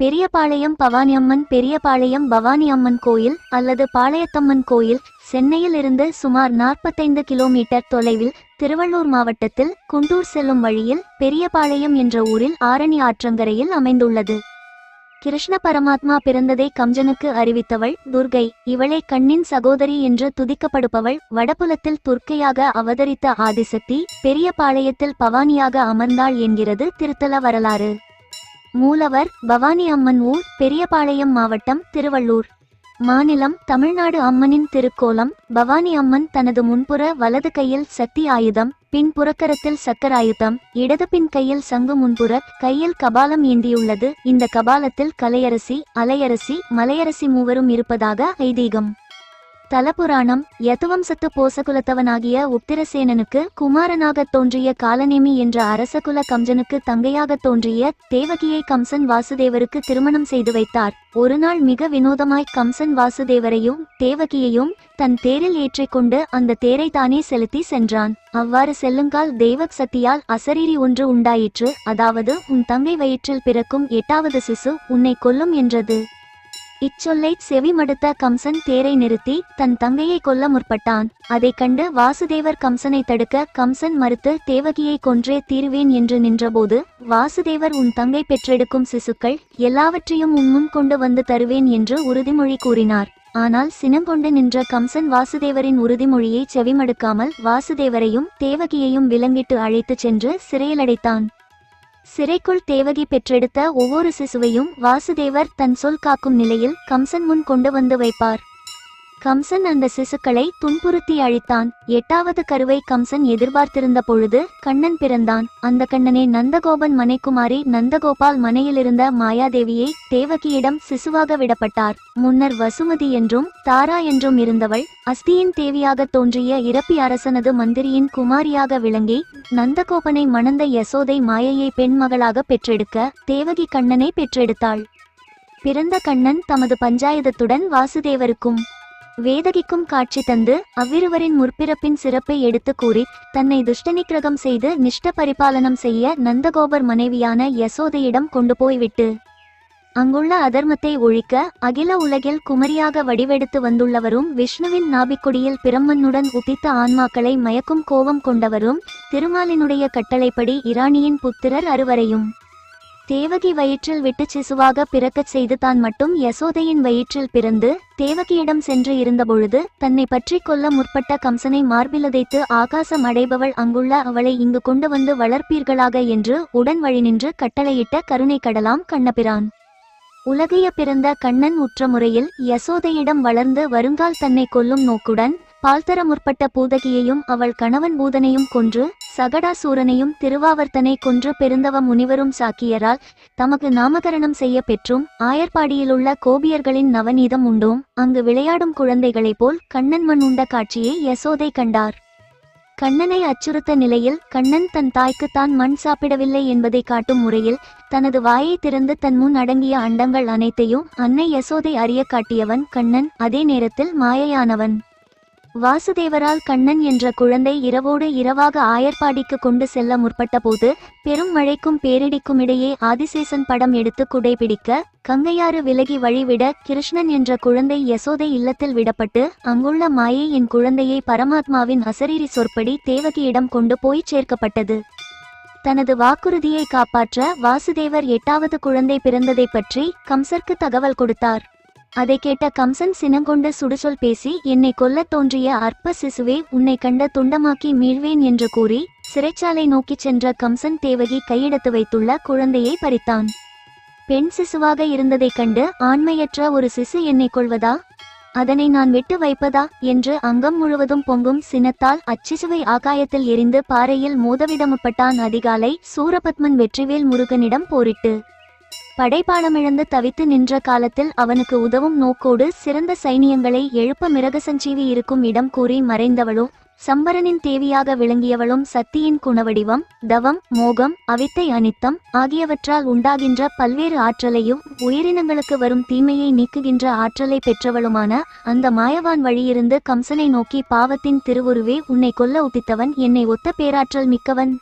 பெரியபாளையம் பவானியம்மன் பெரியபாளையம் பவானி அம்மன் கோயில் அல்லது பாளையத்தம்மன் கோயில் சென்னையில் இருந்து சுமார் நாற்பத்தைந்து கிலோமீட்டர் தொலைவில் திருவள்ளூர் மாவட்டத்தில் குண்டூர் செல்லும் வழியில் பெரியபாளையம் என்ற ஊரில் ஆரணி ஆற்றங்கரையில் அமைந்துள்ளது. கிருஷ்ண பரமாத்மா பிறந்ததை கம்ஜனுக்கு அறிவித்தவள் துர்கை. இவளே கண்ணின் சகோதரி என்று துதிக்கப்படுபவள். வடபுலத்தில் துர்க்கையாக அவதரித்த ஆதிசக்தி பெரியபாளையத்தில் பவானியாக அமர்ந்தாள் என்கிறது திருத்தல வரலாறு. மூலவர் பவானி அம்மன் ஊர் பெரியபாளையம் மாவட்டம் திருவள்ளூர். மாநிலம் தமிழ்நாடு அம்மனின் திருக்கோலம் பவானி அம்மன் தனது முன்புற வலது கையில் சக்தி ஆயுதம் பின் புறக்கரத்தில் சக்கராயுதம் இடது பின் கையில் சங்கு முன்புற கையில் கபாலம் ஏந்தியுள்ளது. இந்த கபாலத்தில் கலையரசி அலையரசி மலையரசி மூவரும் இருப்பதாக ஐதீகம். தலபுராணம் யதுவம்சத்து போசகுலத்தவனாகிய உத்திரசேனனுக்கு குமாரனாகத் தோன்றிய காலநேமி என்ற அரசகுல கம்சனுக்கு தங்கையாகத் தோன்றிய தேவகியை கம்சன் வாசுதேவருக்கு திருமணம் செய்து வைத்தார். ஒருநாள் மிக வினோதமாய் கம்சன் வாசுதேவரையும் தேவகியையும் தன் தேரில் ஏற்றிக்கொண்டு அந்த தேரை தானே செலுத்தி சென்றான். அவ்வாறு செல்லுங்கால் தெய்வக் சக்தியால் அசரீரி ஒன்று உண்டாயிற்று. அதாவது உன் தங்கை வயிற்றில் பிறக்கும் எட்டாவது சிசு உன்னை கொல்லும் என்றது. இச்சொல்லை செவிமடுத்த கம்சன் தேரை நிறுத்தி தன் தங்கையை கொல்ல முற்பட்டான். அதைக் கண்டு வாசுதேவர் கம்சனை தடுக்க கம்சன் மறுத்து தேவகியை கொன்றே தீர்வேன் என்று நின்றபோது வாசுதேவர் உன் தங்கை பெற்றெடுக்கும் சிசுக்கள் எல்லாவற்றையும் உன் முன் கொண்டு வந்து தருவேன் என்று உறுதிமொழி கூறினார். ஆனால் சினங்கொண்டு நின்ற கம்சன் வாசுதேவரின் உறுதிமொழியை செவிமடுக்காமல் வாசுதேவரையும் தேவகியையும் விலங்கிட்டு அழைத்துச் சென்று சிறையிலடைத்தான். சிறைக்குள் தேவகி பெற்றெடுத்த ஒவ்வொரு சிசுவையும் வாசுதேவர் தன் சொல் காக்கும் நிலையில் கம்சன் முன் கொண்டு வந்து வைப்பார். கம்சன் அந்த சிசுக்களை துன்புறுத்தி அழித்தான். எட்டாவது கருவை கம்சன் எதிர்பார்த்திருந்த பொழுது கண்ணன் பிறந்தான். அந்த கண்ணனே நந்தகோபன் மனைக்குமாரி நந்தகோபால் மனையிலிருந்த மாயாதேவியை தேவகியிடம் சிசுவாக விடப்பட்டார். முன்னர் வசுமதி என்றும் தாரா என்றும் இருந்தவள் அஸ்தியின் தேவியாக தோன்றிய இறப்பி அரசனது மந்திரியின் குமாரியாக விளங்கி நந்தகோபனை மணந்த யசோதை மாயையை பெண்மகளாக பெற்றெடுக்க தேவகி கண்ணனை பெற்றெடுத்தாள். பிறந்த கண்ணன் தமது பஞ்சாயத்துடன் வாசுதேவருக்கும் வேதகிக்கும் காட்சி தந்து அவ்விருவரின் முற்பிறப்பின் சிறப்பை எடுத்து கூறி தன்னை துஷ்டநிக்கிரகம் செய்து நிஷ்ட பரிபாலனம் செய்ய நந்தகோபர் மனைவியான யசோதையிடம் கொண்டு போய்விட்டு அங்குள்ள அதர்மத்தை ஒழிக்க அகில உலகில் குமரியாக வடிவெடுத்து வந்துள்ளவரும் விஷ்ணுவின் நாபிக்குடியில் பிரம்மனுடன் உதித்த ஆன்மாக்களை மயக்கும் கோபம் கொண்டவரும் திருமாலினுடைய கட்டளைப்படி இராணியின் புத்திரர் அறுவரையும். தேவகி வயிற்றில் விட்டு சிசுவாக பிறக்கச் செய்து தான் மட்டும் யசோதையின் வயிற்றில் பிறந்து தேவகியிடம் சென்று இருந்தபொழுது தன்னை பற்றி கொல்ல முற்பட்ட கம்சனை மார்பிலதைத்து ஆகாசம் அடைபவள் அங்குள்ள அவளை இங்கு கொண்டு வந்து வளர்ப்பீர்களாக என்று உடன் வழி நின்று கட்டளையிட்ட கருணை கடலாம் கண்ணபிரான். உலகைய பிறந்த கண்ணன் உற்ற முறையில் யசோதையிடம் வளர்ந்து வருங்கால் தன்னை கொல்லும் நோக்குடன் பால்தர முற்பட்ட பூதகியையும் அவள் கணவன் பூதனையும் கொன்று சகடாசூரனையும் திருவாவர்த்தனை கொன்று பெருந்தவ முனிவரும் சாக்கியரால் தமக்கு நாமகரணம் செய்ய பெற்றும் ஆயர்பாடியிலுள்ள கோபியர்களின் நவநீதம் உண்டோம். அங்கு விளையாடும் குழந்தைகளைப் போல் கண்ணன் மண் உண்ட காட்சியை யசோதை கண்டார். கண்ணனை அச்சுறுத்த நிலையில் கண்ணன் தன் தாய்க்கு தான் மண் சாப்பிடவில்லை என்பதை காட்டும் முறையில் தனது வாயை திறந்து தன் முன் அடங்கிய அண்டங்கள் அனைத்தையும் அன்னை யசோதை அறிய காட்டியவன் கண்ணன். அதே நேரத்தில் மாயையானவன். வாசுதேவரால் கண்ணன் என்ற குழந்தை இரவோடு இரவாக ஆயர்பாடிக்கு கொண்டு செல்ல முற்பட்டபோது பெரும் மழைக்கும் பேரிடிக்கும் இடையே ஆதிசேஷன் படம் எடுத்து குடைபிடிக்க கங்கையாறு விலகி வழிவிட கிருஷ்ணன் என்ற குழந்தை யசோதை இல்லத்தில் விடப்பட்டு அங்குள்ள மாயை என் குழந்தையை பரமாத்மாவின் அசரீரி சொற்படி தேவகியிடம் கொண்டு போய் சேர்க்கப்பட்டது. தனது வாக்குறுதியை காப்பாற்ற வாசுதேவர் எட்டாவது குழந்தை பிறந்ததை பற்றி கம்சர்க்கு தகவல் கொடுத்தார். அதை கேட்ட கம்சன் சினங்கொண்டு சுடுசொல் பேசி என்னை கொல்லத் தோன்றிய அற்ப சிசுவே உன்னை கண்ட துண்டமாக்கி மீழ்வேன் என்று கூறி சிறைச்சாலை நோக்கிச் சென்ற கம்சன் தேவகி கையெடுத்து வைத்துள்ள குழந்தையை பறித்தான். பெண் சிசுவாக இருந்ததைக் கண்டு ஆண்மையற்ற ஒரு சிசு என்னை கொள்வதா அதனை நான் விட்டு வைப்பதா? என்று அங்கம் முழுவதும் பொங்கும் சினத்தால் அச்சிசுவை ஆகாயத்தில் எரிந்து பாறையில் மோதவிடமுப்பட்டான் அதிகாலை சூரபத்மன் வெற்றிவேல் முருகனிடம் போரிட்டு. படைப்பாளமிழந்து தவித்து நின்ற காலத்தில் அவனுக்கு உதவும் நோக்கோடு சிறந்த சைனியங்களை எழுப்ப மிருகசஞ்சீவி இருக்கும் இடம் கூறி மறைந்தவளும் சம்பரனின் தேவியாக விளங்கியவளும் சக்தியின் குணவடிவம் தவம் மோகம் அவித்தை அனித்தம் ஆகியவற்றால் உண்டாகின்ற பல்வேறு ஆற்றலையும் உயிரினங்களுக்கு வரும் தீமையை நீக்குகின்ற ஆற்றலை பெற்றவளுமான அந்த மாயவான் வழியிருந்து கம்சனை நோக்கி பாவத்தின் திருவுருவே உன்னை கொல்ல உதித்தவன் என்னை ஒத்த பேராற்றல் மிக்கவன்.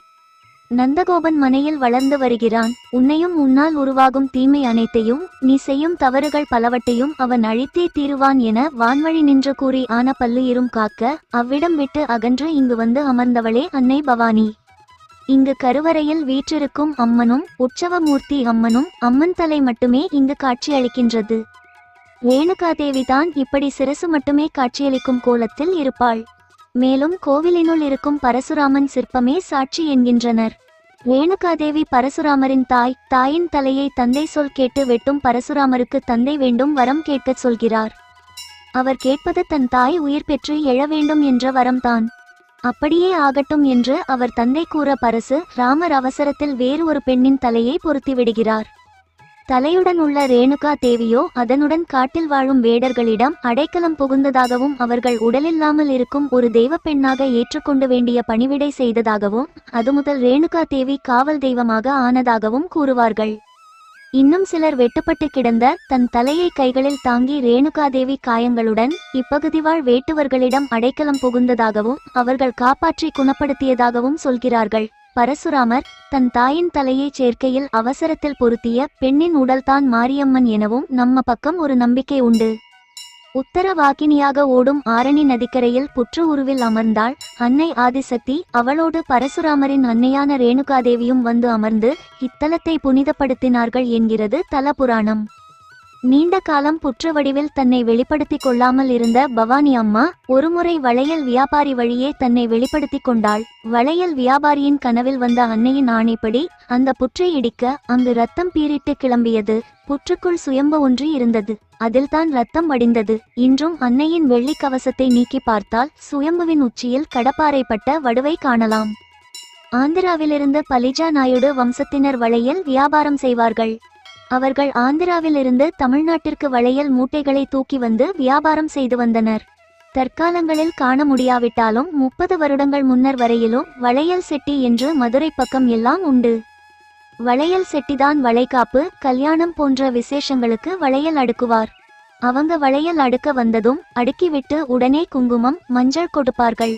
நந்தகோபன் மனையில் வளர்ந்து வருகிறான். உன்னையும் உன்னால் உருவாகும் தீமை அனைத்தையும் நீ செய்யும் தவறுகள் பலவற்றையும் அவன் அழித்தே தீருவான் என வான்வழி நின்று கூறி ஆன பல்லுயிரும் காக்க அவ்விடம் விட்டு அகன்று இங்கு வந்து அமர்ந்தவளே அன்னை பவானி. இங்கு கருவறையில் வீற்றிருக்கும் அம்மனும் உற்சவமூர்த்தி அம்மனும் அம்மன் தலை மட்டுமே இங்கு காட்சியளிக்கின்றது. ரேணுகாதேவி தான் இப்படி சிரசு மட்டுமே காட்சியளிக்கும் கோலத்தில் இருப்பாள். மேலும் கோவிலினுள் இருக்கும் பரசுராமன் சிற்பமே சாட்சி என்கின்றனர். ரேணுகாதேவி பரசுராமரின் தாய் தாயின் தலையை தந்தை சொல் கேட்டு வெட்டும் பரசுராமருக்கு தந்தை வேண்டும் வரம் கேட்கச் சொல்கிறார். அவர் கேட்பது தன் தாய் உயிர் பெற்று எழ வேண்டும் என்ற வரம்தான். அப்படியே ஆகட்டும் என்று அவர் தந்தை கூற பரசு ராமர் அவசரத்தில் வேறு ஒரு பெண்ணின் தலையை பொருத்தி விடுகிறார். தலையுடன் உள்ள ரேணுகா தேவியோ அதனுடன் காட்டில் வாழும் வேடர்களிடம் அடைக்கலம் புகுந்ததாகவும் அவர்கள் உடலில்லாமல் இருக்கும் ஒரு தெய்வ பெண்ணாக ஏற்றுக்கொண்டு வேண்டிய பணிவிடை செய்ததாகவும் அது முதல் ரேணுகா தேவி காவல் தெய்வமாக ஆனதாகவும் கூறுவார்கள். இன்னும் சிலர் வெட்டுப்பட்டு கிடந்த தன் தலையை கைகளில் தாங்கி ரேணுகாதேவி காயங்களுடன் இப்பகுதி வாழ் வேட்டுவர்களிடம் அடைக்கலம் புகுந்ததாகவும் அவர்கள் காப்பாற்றி குணப்படுத்தியதாகவும் சொல்கிறார்கள். பரசுராமர் தன் தாயின் தலையைச் சேர்க்கையில் அவசரத்தில் பொருத்திய பெண்ணின் உடல்தான் மாரியம்மன் எனவும் நம்ம பக்கம் ஒரு நம்பிக்கை உண்டு. உத்தர வாக்கினியாக ஓடும் ஆரணி நதிக்கரையில் புற்று உருவில் அமர்ந்தாள் அன்னை ஆதிசக்தி. அவளோடு பரசுராமரின் அன்னையான ரேணுகாதேவியும் வந்து அமர்ந்து இத்தலத்தை புனிதப்படுத்தினார்கள் என்கிறது தல புராணம் நீண்ட காலம் புற்று வடிவில் தன்னை வெளிப்படுத்திக் கொள்ளாமல் இருந்த பவானி அம்மா ஒருமுறை வளையல் வியாபாரி வழியே தன்னை வெளிப்படுத்திக் கொண்டாள். வளையல் வியாபாரியின் கனவில் வந்த அன்னையின் ஆணைப்படி அந்த புற்றை இடிக்க அங்கு ரத்தம் பீரிட்டு கிளம்பியது. புற்றுக்குள் சுயம்பு ஒன்று இருந்தது. அதில்தான் ரத்தம் வடிந்தது. இன்றும் அன்னையின் வெள்ளி கவசத்தை நீக்கி பார்த்தால் சுயம்புவின் உச்சியில் கடப்பாறைப்பட்ட வடுவை காணலாம். ஆந்திராவிலிருந்து பலிஜா நாயுடு வம்சத்தினர் வளையல் வியாபாரம் செய்வார்கள். அவர்கள் ஆந்திராவிலிருந்து தமிழ்நாட்டிற்கு வளையல் மூட்டைகளை தூக்கி வந்து வியாபாரம் செய்து வந்தனர். தற்காலங்களில் காண முடியாவிட்டாலும் முப்பது வருடங்கள் முன்னர் வரையிலும் வளையல் செட்டி என்று மதுரை பக்கம் எல்லாம் உண்டு. வளையல் செட்டிதான் வளைகாப்பு கல்யாணம் போன்ற விசேஷங்களுக்கு வளையல் அடுக்குவார். அவங்க வளையல் அடுக்க வந்ததும் அடுக்கிவிட்டு உடனே குங்குமம் மஞ்சள் கொடுப்பார்கள்.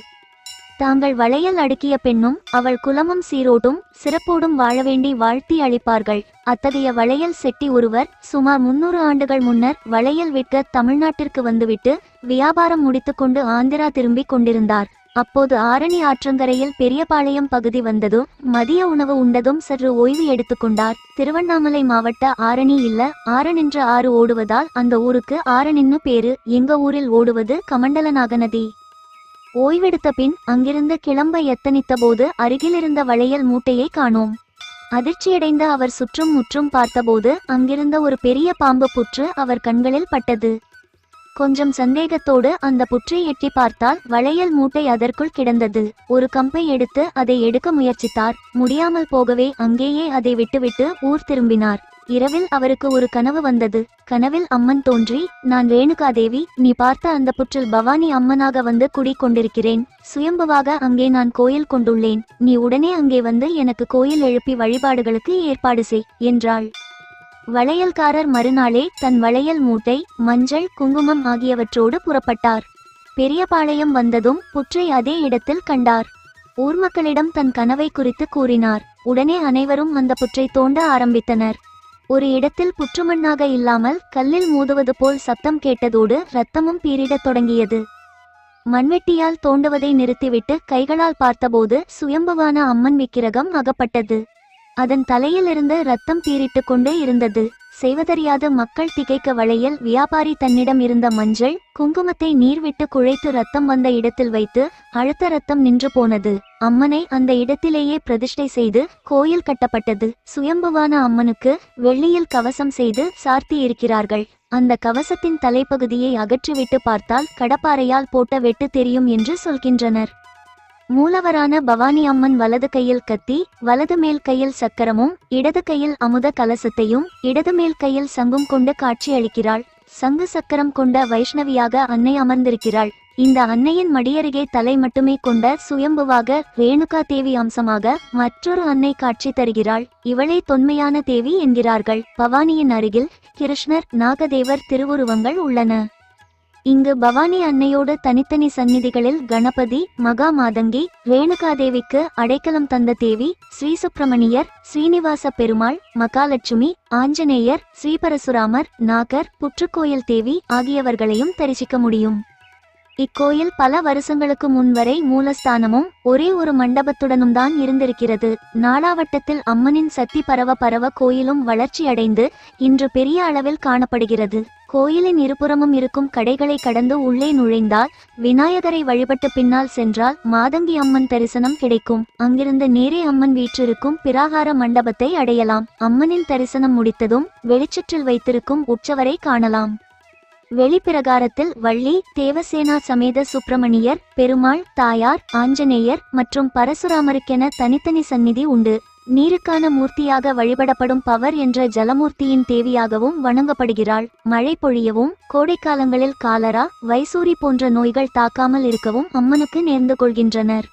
தாங்கள் வளையல் அடுக்கிய பெண்ணும் அவள் குலமும் சீரோடும் சிறப்போடும் வாழ வேண்டி வாழ்த்தி அளிப்பார்கள். அத்தகைய வளையல் செட்டி ஒருவர் சுமார் முன்னூறு ஆண்டுகள் முன்னர் வளையல் விற்க தமிழ்நாட்டிற்கு வந்துவிட்டு வியாபாரம் முடித்துக்கொண்டு ஆந்திரா திரும்பிக் கொண்டிருந்தார். அப்போது ஆரணி ஆற்றங்கரையில் பெரியபாளையம் பகுதி வந்ததும் மதிய உணவு உண்டதும் சற்று ஓய்வு எடுத்துக்கொண்டார் திருவண்ணாமலை மாவட்ட ஆரணி இல்ல ஆரணென்ற ஆறு ஓடுவதால் அந்த ஊருக்கு ஆரணின்னு பேரு. எங்க ஊரில் ஓடுவது கமண்டலநாக நதி ஓய்வெடுத்த பின் அங்கிருந்து கிளம்ப எத்தனித்த போது அருகிலிருந்த வளையல் மூட்டையை காணோம். அதிர்ச்சியடைந்த அவர் சுற்றும் முற்றும் பார்த்தபோது அங்கிருந்த ஒரு பெரிய பாம்பு புற்று அவர் கண்களில் பட்டது. கொஞ்சம் சந்தேகத்தோடு அந்த புற்றை எட்டி பார்த்தால் வளையல் மூட்டை அதற்குள் கிடந்தது. ஒரு கம்பை எடுத்து அதை எடுக்க முயற்சித்தார். முடியாமல் போகவே அங்கேயே அதை விட்டுவிட்டு ஊர் திரும்பினார். இரவில் அவருக்கு ஒரு கனவு வந்தது. கனவில் அம்மன் தோன்றி நான் ரேணுகா தேவி நீ பார்த்த அந்த புற்றில் பவானி அம்மனாக வந்து குடி கொண்டிருக்கிறேன் சுயம்புவாக அங்கே நான் கோயில் கொண்டுள்ளேன். நீ உடனே அங்கே வந்து எனக்கு கோயில் எழுப்பி வழிபாடுகளுக்கு ஏற்பாடு செய் என்றாள். வளையல்காரர் மறுநாளே தன் வளையல் மூட்டை மஞ்சள் குங்குமம் ஆகியவற்றோடு புறப்பட்டார். பெரியபாளையம் வந்ததும் புற்றை அதே இடத்தில் கண்டார். ஊர் மக்களிடம் தன் கனவை குறித்து கூறினார். உடனே அனைவரும் அந்த புற்றை தோண்ட ஆரம்பித்தனர். ஒரு இடத்தில் புற்றுமண்ணாக இல்லாமல் கல்லில் மூதுவது போல் சத்தம் கேட்டதோடு ரத்தமும் பீரிடத் தொடங்கியது. மண்வெட்டியால் தோண்டுவதை நிறுத்திவிட்டு கைகளால் பார்த்தபோது சுயம்புவான அம்மன் விக்கிரகம் அகப்பட்டது. அதன் தலையிலிருந்து ரத்தம் பீரிட்டு கொண்டே இருந்தது. செய்வதறியாத மக்கள் திகைக்க வளையல் வியாபாரி தன்னிடம் இருந்த மஞ்சள் குங்குமத்தை நீர்விட்டு குழைத்து ரத்தம் வந்த இடத்தில் வைத்து அழுத்த ரத்தம் நின்று போனது. அம்மனை அந்த இடத்திலேயே பிரதிஷ்டை செய்து கோயில் கட்டப்பட்டது. சுயம்புவான அம்மனுக்கு வெள்ளியில் கவசம் செய்து சார்த்தி இருக்கிறார்கள். அந்த கவசத்தின் தலைப்பகுதியை அகற்றிவிட்டு பார்த்தால் கடப்பாறையால் போட்ட வெட்டு தெரியும் என்று சொல்கின்றனர். மூலவரான பவானி அம்மன் வலது கையில் கத்தி வலது மேல் கையில் சக்கரமும் இடது கையில் அமுத கலசத்தையும் இடது மேல் கையில் சங்கும் கொண்டு காட்சியளிக்கிறாள். சங்கு சக்கரம் கொண்ட வைஷ்ணவியாக அன்னை அமர்ந்திருக்கிறாள். இந்த அன்னையின் மடியருகே தலை மட்டுமே கொண்ட சுயம்புவாக ரேணுகா தேவி அம்சமாக மற்றொரு அன்னை காட்சி தருகிறாள். இவளே தொன்மையான தேவி என்கிறார்கள். பவானியின் அருகில் கிருஷ்ணர் நாகதேவர் திருவுருவங்கள் உள்ளன. இங்கு பவானி அன்னையோடு தனித்தனி சந்நிதிகளில் கணபதி மகா மாதங்கி ரேணுகாதேவிக்கு அடைக்கலம் தந்த தேவி ஸ்ரீ சுப்பிரமணியர் ஸ்ரீனிவாச பெருமாள் மகாலட்சுமி ஆஞ்சநேயர் ஸ்ரீபரசுராமர் நாகர் புற்றுக்கோயில் தேவி ஆகியவர்களையும் தரிசிக்க முடியும். இக்கோயில் பல வருஷங்களுக்கு முன் வரை மூலஸ்தானமும் ஒரே ஒரு மண்டபத்துடனும் தான் இருந்திருக்கிறது. நாளாவட்டத்தில் அம்மனின் சக்தி பரவ பரவ கோயிலும் வளர்ச்சியடைந்து இன்று பெரிய அளவில் காணப்படுகிறது. கோயிலின் இருபுறமும் இருக்கும் கடைகளை கடந்து உள்ளே நுழைந்தால் விநாயகரை வழிபட்டு பின்னால் சென்றால் மாதங்கி அம்மன் தரிசனம் கிடைக்கும். அங்கிருந்து நேரே அம்மன் வீற்றிருக்கும் பிராகார மண்டபத்தை அடையலாம். அம்மனின் தரிசனம் முடித்ததும் வெளிச்சற்றில் வைத்திருக்கும் உற்சவரை காணலாம். வெளிப்பிரகாரத்தில் வள்ளி தேவசேனா சமேத சுப்பிரமணியர் பெருமாள் தாயார் ஆஞ்சநேயர் மற்றும் பரசுராமருக்கென தனித்தனி சந்நிதி உண்டு. நீருக்கான மூர்த்தியாக வழிபடப்படும் பவர் என்ற ஜலமூர்த்தியின் தேவியாகவும் வணங்கப்படுகிறாள். மழை பொழியவும் கோடைக்காலங்களில் காலரா வைசூரி போன்ற நோய்கள் தாக்காமல் இருக்கவும் அம்மனுக்கு நேர்ந்து கொள்கின்றனர்.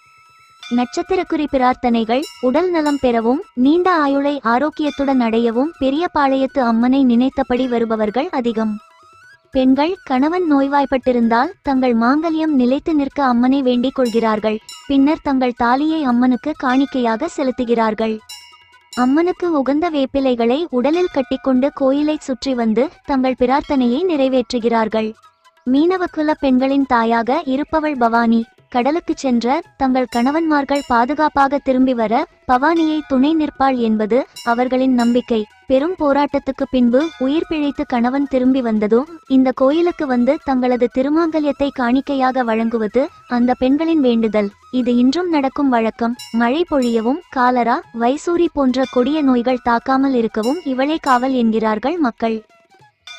நட்சத்திரக்குறி பிரார்த்தனைகள் உடல் நலம் பெறவும் நீண்ட ஆயுளை ஆரோக்கியத்துடன் அடையவும் பெரிய பாளையத்து அம்மனை நினைத்தபடி வருபவர்கள் அதிகம். பெண்கள் கணவன் நோய்வாய்ப்பட்டிருந்தால் தங்கள் மாங்கல்யம் நிலைத்து நிற்க அம்மனை வேண்டிக் கொள்கிறார்கள். பின்னர் தங்கள் தாலியை அம்மனுக்கு காணிக்கையாக செலுத்துகிறார்கள். அம்மனுக்கு உகந்த வேப்பிலைகளை உடலில் கட்டிக்கொண்டு கோயிலை சுற்றி வந்து தங்கள் பிரார்த்தனையை நிறைவேற்றுகிறார்கள். மீனவக்குல பெண்களின் தாயாக இருப்பவள் பவானி கடலுக்கு சென்ற தங்கள் கணவன்மார்கள் பாதுகாப்பாக திரும்பி வர பவானியை துணை நிற்பாள் என்பது அவர்களின் நம்பிக்கை. பெரும் போராட்டத்துக்கு பின்பு உயிர் பிழைத்து கணவன் திரும்பி வந்ததும் இந்த கோயிலுக்கு வந்து தங்களது திருமாங்கல்யத்தை காணிக்கையாக வழங்குவது அந்த பெண்களின் வேண்டுதல். இது இன்றும் நடக்கும் வழக்கம். மழை பொழியவும் காலரா வைசூரி போன்ற கொடிய நோய்கள் தாக்காமல் இருக்கவும் இவளே காவல் என்கிறார்கள் மக்கள்.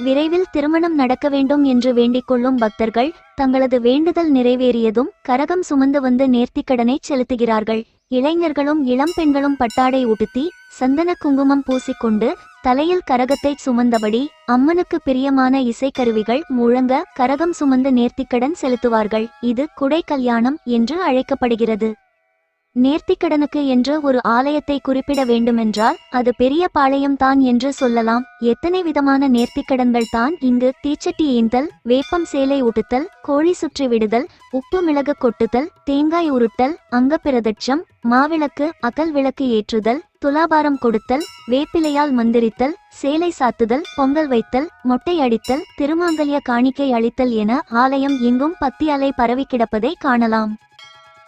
விரைவில் திருமணம் நடக்க வேண்டும் என்று வேண்டிக் கொள்ளும் பக்தர்கள் தங்களது வேண்டுதல் நிறைவேறியதும் கரகம் சுமந்து வந்து நேர்த்திக்கடனை செலுத்துகிறார்கள். இளைஞர்களும் இளம் பெண்களும் பட்டாடை உடுத்தி சந்தன குங்குமம் பூசிக்கொண்டு தலையில் கரகத்தை சுமந்தபடி அம்மனுக்கு பிரியமான இசைக்கருவிகள் முழங்க கரகம் சுமந்து நேர்த்திக்கடன் செலுத்துவார்கள். இது குடை கல்யாணம் என்று அழைக்கப்படுகிறது. நேர்த்திக்கடனுக்கு என்று ஒரு ஆலயத்தை குறிப்பிட வேண்டுமென்றால் அது பெரிய பாளையம் தான் என்று சொல்லலாம். எத்தனை விதமான நேர்த்திக்கடன்கள் தான் இங்கு தீச்சட்டி ஏந்தல் வேப்பம் சேலை உட்டுத்தல் கோழி சுற்றி விடுதல் உப்பு மிளகு கொட்டுதல் தேங்காய் உருட்டல் அங்கப்பிரதட்சம் மாவிளக்கு அகல் விளக்கு ஏற்றுதல் துலாபாரம் கொடுத்தல் வேப்பிலையால் மந்திரித்தல் சேலை சாத்துதல் பொங்கல் வைத்தல் மொட்டை அடித்தல் திருமாங்கல்ய காணிக்கை அளித்தல் என ஆலயம் எங்கும் பத்தி அலை பரவி கிடப்பதை காணலாம்.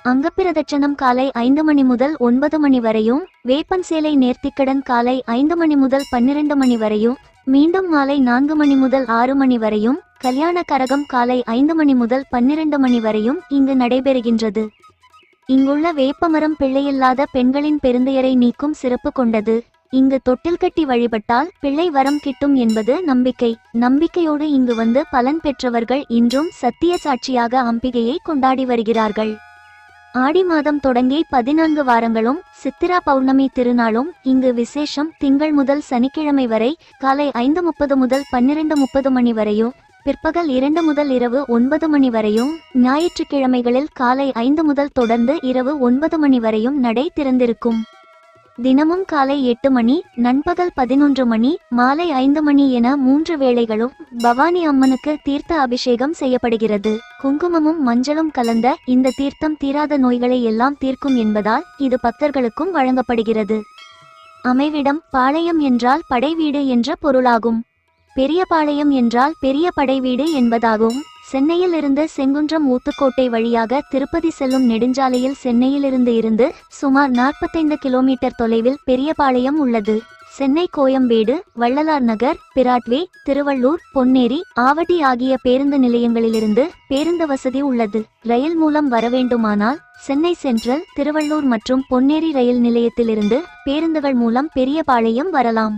அங்கப்பிரதட்சணம் காலை ஐந்து மணி முதல் ஒன்பது மணி வரையும் வேப்பன் சேலை நேர்த்திக்கடன் காலை ஐந்து மணி முதல் பன்னிரண்டு மணி வரையும் மீண்டும் மாலை நான்கு மணி முதல் ஆறு மணி வரையும் கல்யாண கரகம் காலை ஐந்து மணி முதல் பன்னிரண்டு மணி வரையும் இங்கு நடைபெறுகின்றது. இங்குள்ள வேப்பமரம் பிள்ளையில்லாத பெண்களின் பெருந்தையரை நீக்கும் சிறப்பு கொண்டது. இங்கு தொட்டில் கட்டி வழிபட்டால் பிள்ளை வரம் கிட்டும் என்பது நம்பிக்கை. நம்பிக்கையோடு இங்கு வந்து பலன் பெற்றவர்கள் இன்றும் சத்திய சாட்சியாக அம்பிகையை கொண்டாடி வருகிறார்கள். ஆடி மாதம் தொடங்கி பதினான்கு வாரங்களும் சித்திரா பௌர்ணமி திருநாளும் இங்கு விசேஷம் திங்கள் முதல் சனிக்கிழமை வரை காலை ஐந்து முப்பது முதல் பன்னிரண்டு முப்பது மணி வரையும் பிற்பகல் இரண்டு முதல் இரவு ஒன்பது மணி வரையும் ஞாயிற்றுக்கிழமைகளில் காலை ஐந்து முதல் தொடர்ந்து இரவு ஒன்பது மணி வரையும் நடை திறந்திருக்கும். தினமும் காலை எட்டு மணி நண்பகல் பதினொன்று மணி மாலை ஐந்து மணி என மூன்று வேளைகளும் பவானி அம்மனுக்கு தீர்த்த அபிஷேகம் செய்யப்படுகிறது. குங்குமமும் மஞ்சளும் கலந்த இந்த தீர்த்தம் தீராத நோய்களை எல்லாம் தீர்க்கும் என்பதால் இது பக்தர்களுக்கும் வழங்கப்படுகிறது. அமைவிடம் பாளையம் என்றால் படைவீடு என்ற பொருளாகும். பெரியபாளையம் என்றால் பெரிய படைவீடு என்பதாகும். சென்னையில் இருந்து செங்குன்றம் ஊத்துக்கோட்டை வழியாக திருப்பதி செல்லும் நெடுஞ்சாலையில் சென்னையிலிருந்து இருந்து சுமார் நாற்பத்தைந்து கிலோமீட்டர் தொலைவில் பெரியபாளையம் உள்ளது. சென்னை கோயம்பேடு வள்ளலார் நகர் பிராட்வே திருவள்ளூர் பொன்னேரி ஆவடி ஆகிய பேருந்து நிலையங்களிலிருந்து பேருந்து வசதி உள்ளது. ரயில் மூலம் வரவேண்டுமானால் சென்னை சென்ட்ரல் திருவள்ளூர் மற்றும் பொன்னேரி ரயில் நிலையத்திலிருந்து பேருந்துகள் மூலம் பெரியபாளையம் வரலாம்.